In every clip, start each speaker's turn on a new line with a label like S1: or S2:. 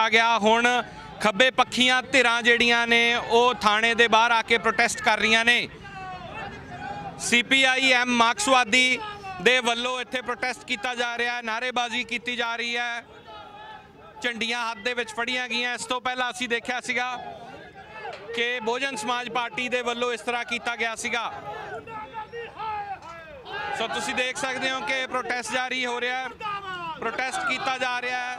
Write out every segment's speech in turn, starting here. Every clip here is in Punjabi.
S1: ਕੀਤਾ ਗਿਆ। ਹੁਣ ਖੱਬੇ ਪੱਖੀਆਂ ਧਿਰਾਂ ਜਿਹੜੀਆਂ ਨੇ, ਉਹ ਥਾਣੇ ਦੇ ਬਾਹਰ ਆ ਕੇ ਪ੍ਰੋਟੈਸਟ ਕਰ ਰਹੀਆਂ ਨੇ। ਸੀਪੀਆਈ ਮਾਰਕਸਵਾਦੀ ਦੇ ਵੱਲੋਂ ਇੱਥੇ ਪ੍ਰੋਟੈਸਟ ਕੀਤਾ ਜਾ ਰਿਹਾ ਹੈ ਨਾਰੇਬਾਜ਼ੀ ਕੀਤੀ ਜਾ ਰਹੀ ਹੈ। ਝੰਡੀਆਂ ਹੱਥ ਦੇ ਵਿੱਚ ਫੜੀਆਂ ਗਈਆਂ। ਇਸ ਤੋਂ ਪਹਿਲਾਂ ਅਸੀਂ ਦੇਖਿਆ ਸੀਗਾ ਕਿ ਬਹੁਜਨ ਸਮਾਜ ਪਾਰਟੀ ਦੇ ਵੱਲੋਂ ਇਸ ਤਰ੍ਹਾਂ ਕੀਤਾ ਗਿਆ ਸੀਗਾ। ਸੋ ਤੁਸੀਂ ਦੇਖ ਸਕਦੇ ਹੋ ਕਿ ਪ੍ਰੋਟੈਸਟ ਜਾਰੀ ਹੋ ਰਿਹਾ ਹੈ। ਪ੍ਰੋਟੈਸਟ ਕੀਤਾ ਜਾ ਰਿਹਾ ਹੈ।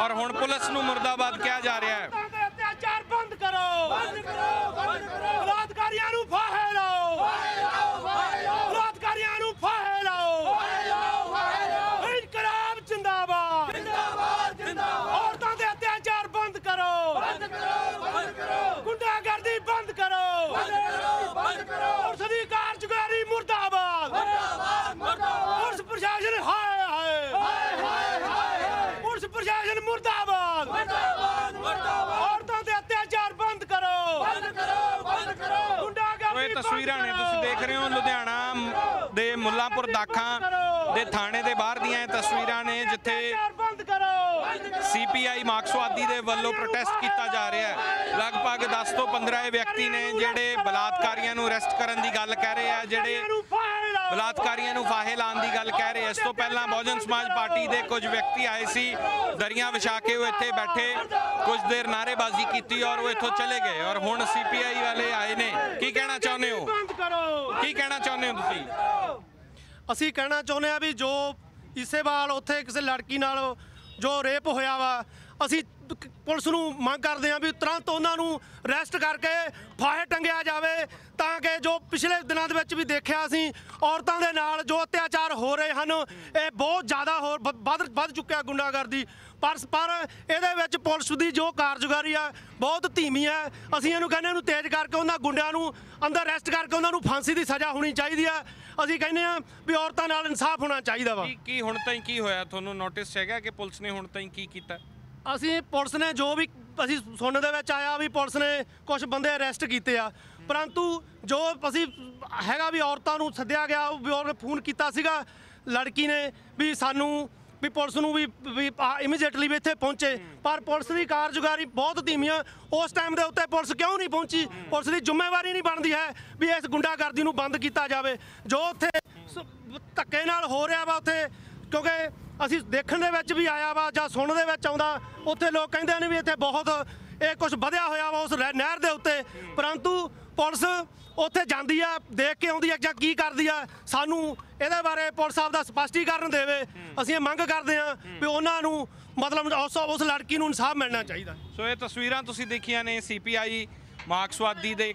S1: ਔਰ ਹੁਣ ਪੁਲਿਸ ਨੂੰ ਮੁਰਦਾਬਾਦ ਕਿਹਾ ਜਾ ਰਿਹਾ ਹੈ
S2: ਔਰਤਾਂ ਦੇ ਅਤਿਆਚਾਰ ਬੰਦ ਕਰੋ ਬੰਦ ਕਰੋ ਬੰਦ ਕਰੋ ਬਲਾਤਕਾਰੀਆਂ ਨੂੰ ਫਾਹੇ ਲਾਓ ਫਾਹੇ ਲਾਓ ਫਾਹੇ ਲਾਓ ਬਲਾਤਕਾਰੀਆਂ ਨੂੰ ਫਾਹੇ ਲਾਓ ਫਾਹੇ ਲਾਓ ਫਾਹੇ ਲਾਓ ਇਨਕਲਾਬ ਜਿੰਦਾਬਾਦ ਜਿੰਦਾਬਾਦ ਜਿੰਦਾਬਾਦ ਔਰਤਾਂ ਦੇ ਅਤਿਆਚਾਰ ਬੰਦ ਕਰੋ ਬੰਦ ਕਰੋ ਬੰਦ ਕਰੋ ਗੁੰਡਾਗਰਦੀ ਬੰਦ ਕਰੋ ਬੰਦ ਕਰੋ ਬੰਦ ਕਰੋ ਪੁਲਿਸ ਦੀ ਕਾਰਜਕਾਰੀ ਮੁਰਦਾਬਾਦ ਮੁਰਦਾਬਾਦ ਮੁਰਦਾਬਾਦ ਪੁਲਿਸ ਪ੍ਰਸ਼ਾਸਨ ਹਾਏ ਹਾਏ ਹਾਏ ਹਾਏ ਹਾਏ ਪੁਲਿਸ ਪ੍ਰਸ਼ਾਸਨ ਮੁਰਦਾਬਾਦ ਮੁਰਦਾਬਾਦ। ਮੁਰਦਾਬਾਦ ਔਰਤਾਂ ਦੇ ਅਤਿਆਚਾਰ ਬੰਦ ਕਰੋ। ਬੰਦ ਕਰੋ ਬੰਦ ਕਰੋ।
S1: ਸੋ
S2: ਗੁੰਡਾਗਰਦੀ
S1: ਇਹ ਤਸਵੀਰਾਂ ਨੇ ਤੁਸੀਂ ਦੇਖ ਰਹੇ ਹੋ ਲੁਧਿਆਣਾ ਦੇ ਮੁੱਲਾਂਪੁਰ ਦਾਖਾਂ ਦੇ ਥਾਣੇ ਦੇ ਬਾਹਰ ਦੀਆਂ ਇਹ ਤਸਵੀਰਾਂ ਨੇ ਜਿੱਥੇ
S2: ਬੰਦ ਕਰੋ।
S1: ਸੀਪੀਆਈ ਮਾਰਕਸਵਾਦੀ ਦੇ ਵੱਲੋਂ ਪ੍ਰੋਟੈਸਟ ਕੀਤਾ ਜਾ ਰਿਹਾ ਹੈ। ਲਗਭਗ 10 ਤੋਂ 15 ਇਹ ਵਿਅਕਤੀ ਨੇ ਜਿਹੜੇ ਬਲਾਤਕਾਰੀਆਂ ਨੂੰ ਅਰੈਸਟ ਕਰਨ ਦੀ ਗੱਲ ਕਹਿ ਰਹੇ ਆ ਜਿਹੜੇ ਬਲਾਤਕਾਰੀਆਂ ਨੂੰ ਫਾਹੇ ਲਾਉਣ ਦੀ ਗੱਲ ਕਹਿ ਰਹੇ। ਇਸ ਤੋਂ ਪਹਿਲਾਂ ਬਹੁਜਨ ਸਮਾਜ ਪਾਰਟੀ ਦੇ ਕੁਝ ਵਿਅਕਤੀ ਆਏ ਸੀ, ਦਰੀਆਂ ਵਿਛਾ ਕੇ ਉਹ ਇੱਥੇ ਬੈਠੇ, ਕੁਝ ਦੇਰ ਨਾਅਰੇਬਾਜ਼ੀ ਕੀਤੀ ਔਰ ਉਹ ਇੱਥੋਂ ਚਲੇ ਗਏ। ਔਰ ਹੁਣ ਸੀਪੀਆਈ ਵਾਲੇ ਆਏ ਨੇ। ਕੀ ਕਹਿਣਾ ਚਾਹੁੰਦੇ ਹੋ? ਕੀ ਕਹਿਣਾ ਚਾਹੁੰਦੇ ਹੋ ਤੁਸੀਂ?
S3: ਅਸੀਂ ਕਹਿਣਾ ਚਾਹੁੰਦੇ ਆ ਵੀ ਜੋ ਇਸੇਵਾਲ ਉੱਥੇ ਕਿਸੇ ਲੜਕੀ ਨਾਲ ਜੋ ਰੇਪ ਹੋਇਆ ਵਾ ਅਸੀਂ ਪੁਲਿਸ ਨੂੰ ਮੰਗ ਕਰਦੇ ਹਾਂ ਵੀ ਤੁਰੰਤ ਉਹਨਾਂ ਨੂੰ ਅਰੈਸਟ ਕਰਕੇ ਫਾਹੇ ਟੰਗਿਆ ਜਾਵੇ ਤਾਂ ਕਿ ਜੋ ਪਿਛਲੇ ਦਿਨਾਂ ਦੇ ਵਿੱਚ ਵੀ ਦੇਖਿਆ ਅਸੀਂ, ਔਰਤਾਂ ਦੇ ਨਾਲ ਜੋ ਅਤਿਆਚਾਰ ਹੋ ਰਹੇ ਹਨ, ਇਹ ਬਹੁਤ ਜ਼ਿਆਦਾ ਹੋਰ ਵ- ਵੱਧ ਵੱਧ ਚੁੱਕਿਆ ਗੁੰਡਾਗਰਦੀ। ਪਰ ਪਰ ਇਹਦੇ ਵਿੱਚ ਪੁਲਿਸ ਦੀ ਜੋ ਕਾਰਜਕਾਰੀ ਆ, ਬਹੁਤ ਧੀਮੀ ਹੈ। ਅਸੀਂ ਇਹਨੂੰ ਕਹਿੰਦੇ ਇਹਨੂੰ ਤੇਜ਼ ਕਰਕੇ ਉਹਨਾਂ ਗੁੰਡਿਆਂ ਨੂੰ ਅੰਦਰ ਅਰੈਸਟ ਕਰਕੇ ਉਹਨਾਂ ਨੂੰ ਫਾਂਸੀ ਦੀ ਸਜ਼ਾ ਹੋਣੀ ਚਾਹੀਦੀ ਆ। ਅਸੀਂ ਕਹਿੰਦੇ ਆ ਵੀ ਔਰਤਾਂ ਨਾਲ ਇਨਸਾਫ ਹੋਣਾ ਚਾਹੀਦਾ ਵਾ।
S1: ਕੀ ਕੀ ਹੁਣ ਤਾਈਂ ਕੀ ਹੋਇਆ? ਤੁਹਾਨੂੰ ਨੋਟਿਸ ਹੈਗਾ ਕਿ ਪੁਲਿਸ ਨੇ ਹੁਣ ਤਾਈਂ ਕੀ ਕੀਤਾ?
S3: ਅਸੀਂ ਪੁਲਿਸ ਨੇ ਜੋ ਵੀ ਅਸੀਂ ਸੁਣਨ ਦੇ ਵਿੱਚ ਆਇਆ ਵੀ ਪੁਲਿਸ ਨੇ ਕੁਝ ਬੰਦੇ ਅਰੈਸਟ ਕੀਤੇ ਆ। ਪਰੰਤੂ ਜੋ ਅਸੀਂ ਹੈਗਾ ਵੀ ਔਰਤਾਂ ਨੂੰ ਸੱਦਿਆ ਗਿਆ ਵੀ ਉਹਨੇ ਫੋਨ ਕੀਤਾ ਸੀਗਾ ਲੜਕੀ ਨੇ ਵੀ ਸਾਨੂੰ ਵੀ ਪੁਲਿਸ ਨੂੰ ਵੀ ਵੀ ਇਮੀਡੀਏਟਲੀ ਵੀ ਇੱਥੇ ਪਹੁੰਚੇ। ਪਰ ਪੁਲਿਸ ਦੀ ਕਾਰਜਕਾਰੀ ਬਹੁਤ ਧੀਮੀ ਆ। ਉਸ ਟਾਈਮ ਦੇ ਉੱਤੇ ਪੁਲਿਸ ਕਿਉਂ ਨਹੀਂ ਪਹੁੰਚੀ? ਪੁਲਿਸ ਦੀ ਜ਼ਿੰਮੇਵਾਰੀ ਨਹੀਂ ਬਣਦੀ ਹੈ ਵੀ ਇਸ ਗੁੰਡਾਗਰਦੀ ਨੂੰ ਬੰਦ ਕੀਤਾ ਜਾਵੇ। ਜੋ ਉੱਥੇ ਧੱਕੇ ਨਾਲ ਹੋ ਰਿਹਾ ਵਾ ਉੱਥੇ, ਕਿਉਂਕਿ ਅਸੀਂ ਦੇਖਣ ਦੇ ਵਿੱਚ ਵੀ ਆਇਆ ਵਾ ਜਾਂ ਸੁਣਨ ਦੇ ਵਿੱਚ ਆਉਂਦਾ, ਉੱਥੇ ਲੋਕ ਕਹਿੰਦੇ ਨੇ ਵੀ ਇੱਥੇ ਬਹੁਤ ਇਹ ਕੁਝ ਵਧਿਆ ਹੋਇਆ ਵਾ ਉਸ ਰਹਿ- ਨਹਿਰ ਦੇ ਉੱਤੇ। ਪਰੰਤੂ ਪੁਲਿਸ ਉੱਥੇ ਜਾਂਦੀ ਆ, ਦੇਖ ਕੇ ਆਉਂਦੀ ਆ ਜਾਂ ਕੀ ਕਰਦੀ ਆ, ਸਾਨੂੰ ਇਹਦੇ ਬਾਰੇ ਪੁਲਿਸ ਸਾਹਿਬ ਦਾ ਸਪਸ਼ਟੀਕਰਨ ਦੇਵੇ। ਅਸੀਂ ਇਹ ਮੰਗ ਕਰਦੇ ਆ ਵੀ ਉਹਨਾਂ ਨੂੰ ਮਤਲਬ ਉਸ ਉਸ ਲੜਕੀ ਨੂੰ ਇਨਸਾਫ ਮਿਲਣਾ ਚਾਹੀਦਾ।
S1: ਸੋ ਇਹ ਤਸਵੀਰਾਂ ਤੁਸੀਂ ਦੇਖੀਆਂ ਨੇ ਸੀਪੀਆਈ ਮਾਰਕਸਵਾਦੀ ਦੇ।